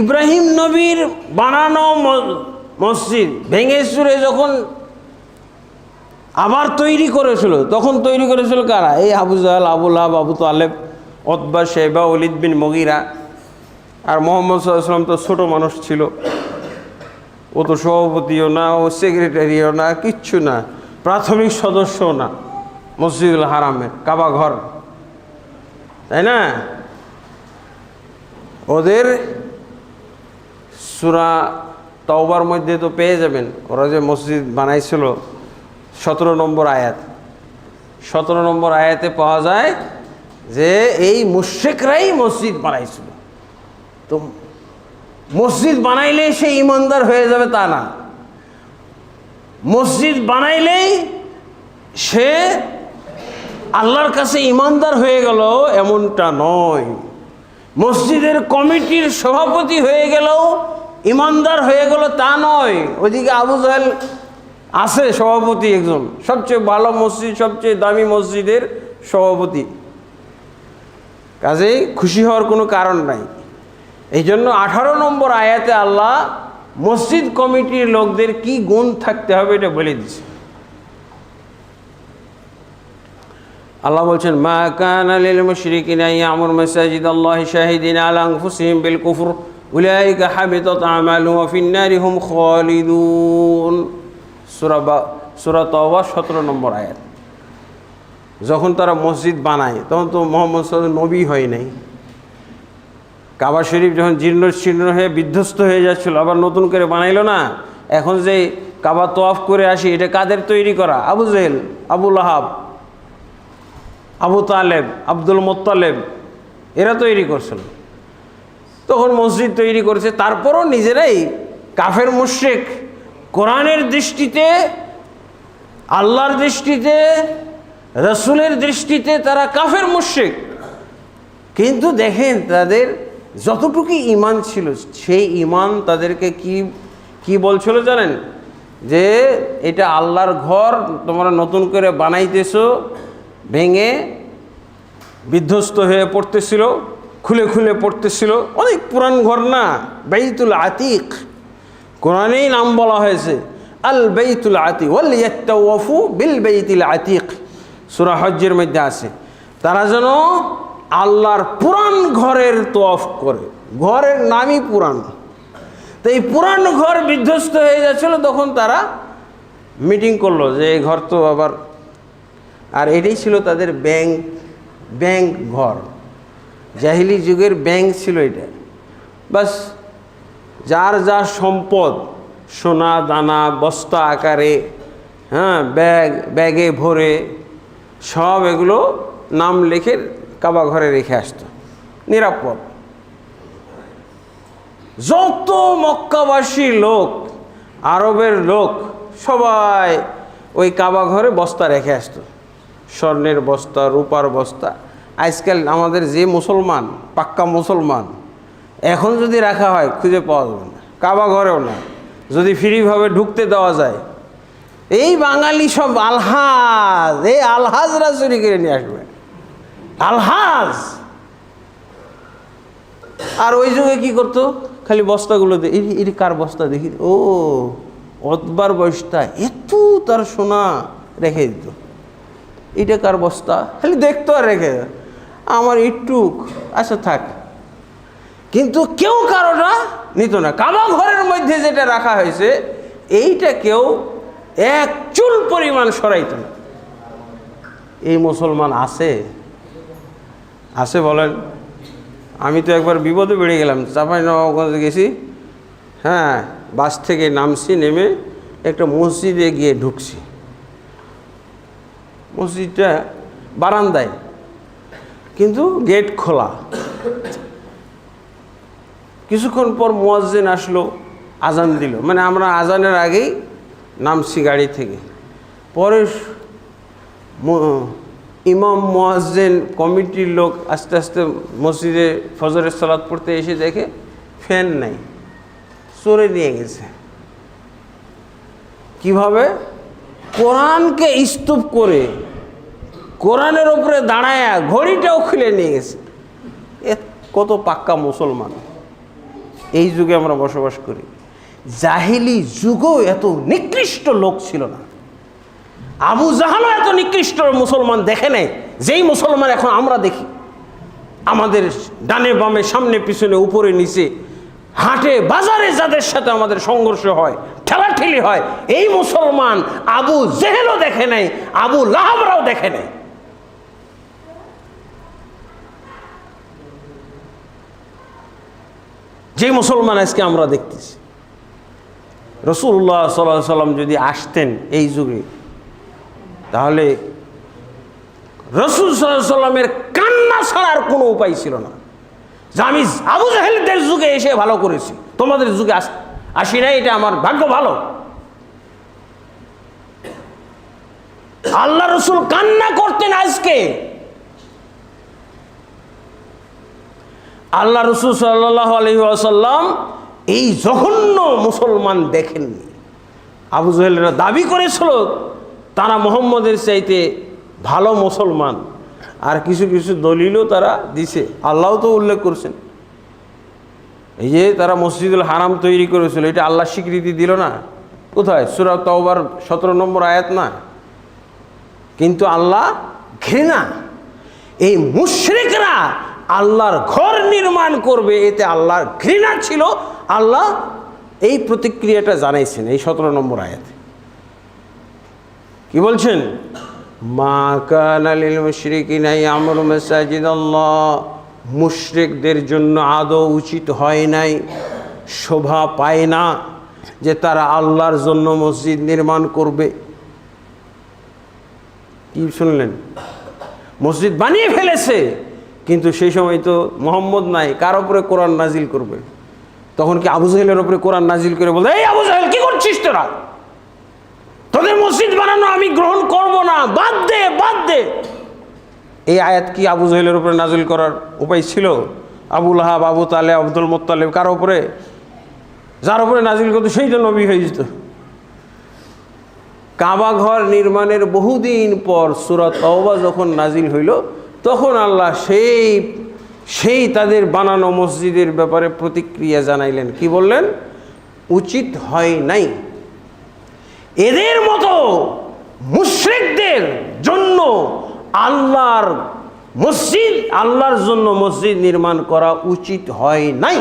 ইব্রাহিম নবীর বানানো মসজিদ ভেঙে যখন আবার তৈরি করেছিল, তখন তৈরি করেছিল কারা? এই আবু জাহাল আবুল আব আবু তালেব অতবা শেবা অলিদ বিন মগিরা। আর মোহাম্মদ সাল্লাম তো ছোট মানুষ ছিল। ও তো সভাপতিও না, ও সেক্রেটারিও না, কিচ্ছু না। প্রাথমিক সদস্যও না, মসজিদুল হারামের, কাবা ঘর। তাই না? ওদের সুরা তওবার মধ্যে তো পেয়ে যাবেন। ওরা যে মসজিদ বানাইছিল, সতেরো নম্বর আয়াত। সতেরো নম্বর আয়াতে পাওয়া যায় যে এই মুশ্রিকরাই মসজিদ বানাইছিল। তো মসজিদ বানাইলেই সে ইমানদার হয়ে যাবে তা না। মসজিদ বানাইলেই সে আল্লাহর কাছে ইমানদার হয়ে গেল, এমনটা নয়। মসজিদের কমিটির সভাপতি হয়ে গেলেও ইমানদার হয়ে গেল তা নয়। ওইদিকে আবু জাহেল আছে সভাপতি একজন, সবচেয়ে ভালো মসজিদ, সবচেয়ে দামি মসজিদের সভাপতি। কাজেই খুশি হওয়ার কোনো কারণ নাই। এই জন্য আঠারো নম্বর আয়াতে আল্লাহ মসজিদ কমিটির লোকদের কি গুণ থাকতে হবে এটা বলে দিছে আল্লাহ বলছেন, মা কান লিল মুশরিকিন ইয়ামুর আল্লাহ শাহিদিন আলা আনফুসিহিম বিল কুফর। হাবিতাত আমালুহুম ওয়া ফিন নারি হুম খালিদুন। সূরা বা, সূরা তাওবা 17 নম্বর আয়াত। যখন তারা মসজিদ বানায়, তখন তো মোহাম্মদ সাল্লাল্লাহু নবী হয় নাই। কাবা শরীফ যখন জীর্ণ শীর্ণ হয়ে বিধ্বস্ত হয়ে যাচ্ছিল, আবার নতুন করে বানাইলো না, এখন যে কাবা তোয়াফ করে আসি, এটা কাদের তৈরি করা? আবু জেল আবুল আহাব আবু তালেব, আব্দুল মোত্তালেব, এরা তৈরি করছিল। তখন মসজিদ তৈরি করেছে। তারপরও নিজেরাই কাফের মুশ্রিক। কোরআনের দৃষ্টিতে, আল্লাহর দৃষ্টিতে, রসুলের দৃষ্টিতে তারা কাফের মুশ্রিক। কিন্তু দেখেন, তাদের যতটুকু ইমান ছিল, সেই ইমান তাদেরকে কি কি বলছিল জানেন? যে এটা আল্লাহর ঘর, তোমরা নতুন করে বানাইতেছো, ভেঙে বিধ্বস্ত হয়ে পড়তেছিল। খুলে খুলে পড়তেছিল। অনেক পুরান ঘর না, বেইতুল আতিক। কোরআনেই নাম বলা হয়েছে, আল বেইতুল আতিক, ওয়াল ইয়াত্তাওয়াফু বিল বেইতুল আতিক। সূরা হজ্জের মধ্যে আছে। তারা যেন আল্লাহর পুরান ঘরের তোয়াফ করে। ঘরের নামই পুরান। তো এই পুরান ঘর বিধ্বস্ত হয়ে যাচ্ছিল, তখন তারা মিটিং করল যে এই ঘর তো আবার, আর এটাই ছিল তাদের ব্যাংক ব্যাংক ঘর। জাহিলি যুগের ব্যাংক ছিল এটা। বাস যার যা সম্পদ, সোনা, দানা, বস্তা আকারে হ্যাঁ ব্যাগ, ব্যাগে ভরে সব এগুলো নাম লেখে কাবা ঘরে রেখে আসতো। নিরাপদ। যত মক্কাবাসী লোক, আরবের লোক, সবাই ওই কাবা ঘরে বস্তা রেখে আসতো। স্বর্ণের বস্তা, রূপার বস্তা আজকাল আমাদের যে মুসলমান, পাক্কা মুসলমান, এখন যদি রাখা হয়, খুঁজে পাওয়া যাবে না। কাবা ঘরেও না। যদি ফ্রিভাবে ঢুকতে দেওয়া যায়, এই বাঙালি সব আলহাজ, এই আলহাজরা চুরি করে নিয়ে আসবে। আলহাজ! আর ওই যুগে কি করতো? খালি বস্তাগুলো দে এটি কার বস্তা দেখি? ও, অতবার বস্তা, এত তার সোনা রেখে দিত। এটা কার বস্তা? খালি দেখতো আর রেখে। আমার ইটুক আচ্ছা থাক। কিন্তু কেউ কারোটা নিত না। কাবা ঘরের মধ্যে যেটা রাখা হয়েছে, এইটা কেউ এক চুল পরিমাণ সরাইত না। এই মুসলমান আছে? আছে বলেন। আমি তো একবার বিপদে বেড়ে গেলাম। চাপাই নবাবগঞ্জে গেছি। হ্যাঁ বাস থেকে নামছি, নেমে একটা মসজিদে গিয়ে ঢুকছি। মসজিদটা বারান্দায়। কিন্তু গেট খোলা। কিছুক্ষণ পর মোয়াজ্জেন আসলো, আজান দিল। মানে আমরা আজানের আগেই নামছি গাড়ি থেকে। পরে ইমাম মোয়াজ্জেন কমিটির লোক আস্তে আস্তে মসজিদে ফজরের সালাদ পড়তে এসে দেখে ফ্যান নাই চোরে নিয়ে গেছে। কীভাবে? কোরআনকে স্তূপ করে কোরআনের ওপরে দাঁড়ায়া ঘড়িটাও খুলে নিয়ে গেছে। এ কত পাক্কা মুসলমান। এই যুগে আমরা বসবাস করি। জাহিলি যুগও এত নিকৃষ্ট লোক ছিল না। আবু জাহালও এত নিকৃষ্ট মুসলমান দেখে নেয় যেই মুসলমান এখন আমরা দেখি। আমাদের ডানে বামে, সামনে পিছনে, উপরে নিচে, হাটে, বাজারে যাদের সাথে আমাদের সংঘর্ষ হয়, ঠেলাঠেলি হয়, এই মুসলমান আবু জেহেলও দেখে নেয় আবু লাহাবরাও দেখে নেয় যে মুসলমান আজকে আমরা দেখতেছি। রসুল্লাহ সাল্লাহ সাল্লাম যদি আসতেন এই যুগে, তাহলে রসুল সাল্লামের কান্না ছাড়ার কোনো উপায় ছিল না। যে আমি আবু জাহেলদের যুগে এসে ভালো করেছি। তোমাদের যুগে আস, আসি না এটা আমার ভাগ্য ভালো। আল্লাহ রসুল কান্না করতেন আজকে। আল্লাহ রসুল সাল্লাহ আলহি আসাল্লাম এই জঘন্য মুসলমান দেখেননি। আবু জাহেলরা দাবি করেছিল, তারা মোহাম্মদের চাইতে ভালো মুসলমান। আর কিছু কিছু দলিলও তারা দিছে। আল্লাহ তো উল্লেখ করছেন। এই যে তারা মসজিদুল হারাম তৈরি করেছিল, এটা আল্লাহ স্বীকৃতি দিল না। কোথায়? সুরা তওবার সতেরো নম্বর আয়াত না? কিন্তু আল্লাহ ঘৃণা। এই মুশরিকরা আল্লাহর ঘর নির্মাণ করবে, এতে আল্লাহর ঘৃণা ছিল। আল্লাহ এই প্রতিক্রিয়াটা জানাইছেন এই সতেরো নম্বর আয়াতে। কি বলছেন? মা কান আলিল মুশরিকিনা ইয়ামুরু মাসাজিদ আল্লাহ মুশরিকদের জন্য আদৌ উচিত হয় নাই, শোভা পায় না যে তারা আল্লাহর জন্য মসজিদ নির্মাণ করবে। কি শুনলেন? মসজিদ বানিয়ে ফেলেছে। কিন্তু সেই সময় তো মোহাম্মদ নাই, কার উপরে কোরআন নাজিল করবে? তখন কি আবু জাহেলের উপরে কোরআন নাজিল করে বলতে এই আবু জাহেল, কি করছিস তোরা? তোদের মসজিদ বানানো আমি গ্রহণ করব না, বাদ দে বাদ দে। এই আয়াত কি আবু জাহেলের উপরে নাজিল করার উপায় ছিল? আবুল হাব আবু তালে আব্দুল মোত্তালেব, কার উপরে? যার উপরে নাজিল করতো, সেই তো নবী হয়ে যেত। কাবা ঘর নির্মাণের বহুদিন পর সুরত তওবা যখন নাজিল হইল তখন আল্লাহ সেই সেই তাদের বানানো মসজিদের ব্যাপারে প্রতিক্রিয়া জানাইলেন। কি বললেন? উচিত হয় নাই। এদের মতো মুশ্রিকদের জন্য আল্লাহর মসজিদ, আল্লাহর জন্য মসজিদ নির্মাণ করা উচিত হয় নাই।